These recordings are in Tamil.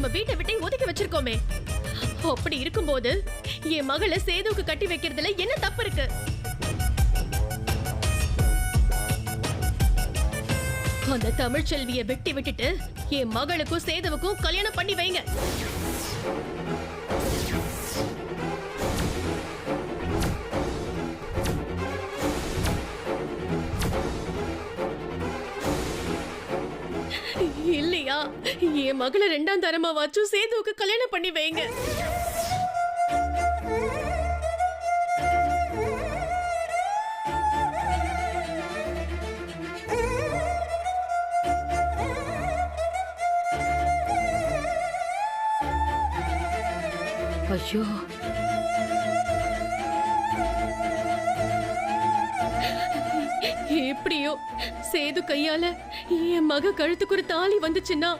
நம்ம வீட்டை விட்டே ஒதுக்கி வச்சிருக்கோமே. அப்படி இருக்கும்போது என் மகளை சேதுவுக்கு கட்டி வைக்கிறதுல என்ன தப்பு இருக்கு? அந்த தமிழ்ச்செல்வியை வெட்டி விட்டுட்டு என் மகளுக்கும் சேதுவுக்கும் கல்யாணம் பண்ணி வைங்க. இல்லையா? என் மகளை ரெண்டாம் தரமா வாச்சும் சேதுவுக்கு கல்யாணம் பண்ணி வைங்க. ஐயோ. எப்படியோ சேது கையால என் மக கழுத்துக்கு ஒரு தாலி வந்துச்சுன்னா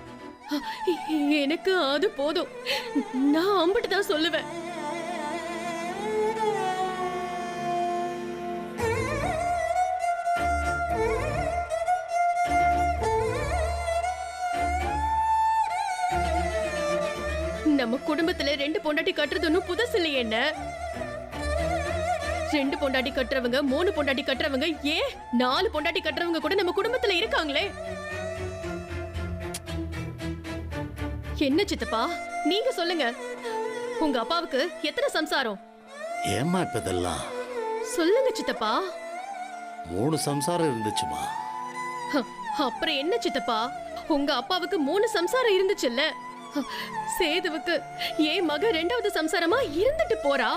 எனக்கு அது போதும். நான் அம்பிட்டு தான் சொல்லுவேன். நம்ம குடும்பத்துல ரெண்டு பொண்டாட்டி கட்டுறது ஒன்றும் புதுசு இல்லையே என்ன? ரெண்டு பொண்டாட்டி கட்டுறவங்க மூணு பொண்டாட்டி கட்டுறவங்க ஏன் நாலு பொண்டாட்டி கட்டுறவங்க கூட நம்ம குடும்பத்துல இருக்காங்களே? என்ன சித்தப்பா? நீங்க சொல்லுங்க. உங்க அப்பாவுக்கு எத்தனை சம்சாரம்? ஏம்மா இப்ப இதெல்லாம் சொல்லுங்க சித்தப்பா. மூணு சம்சாரம் இருந்துச்சுமா? அப்புறம் என்ன சித்தப்பா? உங்க அப்பாவுக்கு மூணு சம்சாரம் இருந்துச்சுல்ல? சேதுவுக்கு ஏன் மக ரெண்டாவது சம்சாரமா இருந்துட்டு போறா?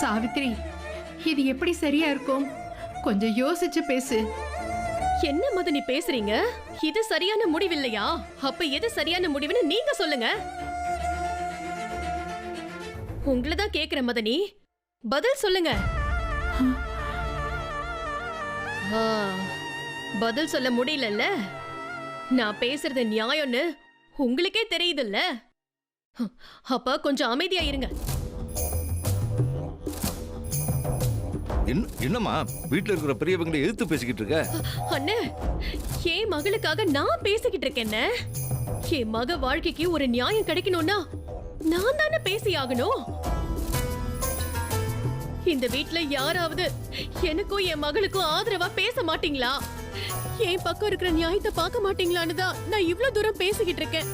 சாவித்ரி இது எப்படி சரியா இருக்கும்? கொஞ்சம் யோசிச்சு பேசு. என்ன மதனி பேசுறீங்க? இது சரியான முடிவில்லையா? அப்ப எது சரியான முடிவுன்னு நீங்க சொல்லுங்க. உங்களை தான் கேக்குறேன் மதனி. பதில் சொல்லுங்க. ஆ, பதில் சொல்ல முடியலல்ல? நான் பேசுறது நியாயம்னு உங்களுக்கே தெரியுதுல்ல? அப்ப கொஞ்சம் அமைதியா இருங்க. என்ன- என்னம்மா? வீட்ல இருக்கிற பெரியவங்களை எதிர்த்து பேசிக்கிட்டு இருக்க? அண்ணே என் மகளுக்காக நான் பேசிக்கிட்டு இருக்கேன் என் மக வாழ்க்கைக்கு ஒரு நியாயம் கிடைக்கணும்னா நான் தானே பேசி ஆகணும் இந்த வீட்ல யாராவது எனக்கும் என் மகளுக்கும் ஆதரவா பேச மாட்டீங்களா? என் பக்கம் இருக்கிற நியாயத்தை பார்க்க மாட்டீங்களான்னு தான் நான் இவ்ளோ தூரம் பேசிக்கிட்டு இருக்கேன்.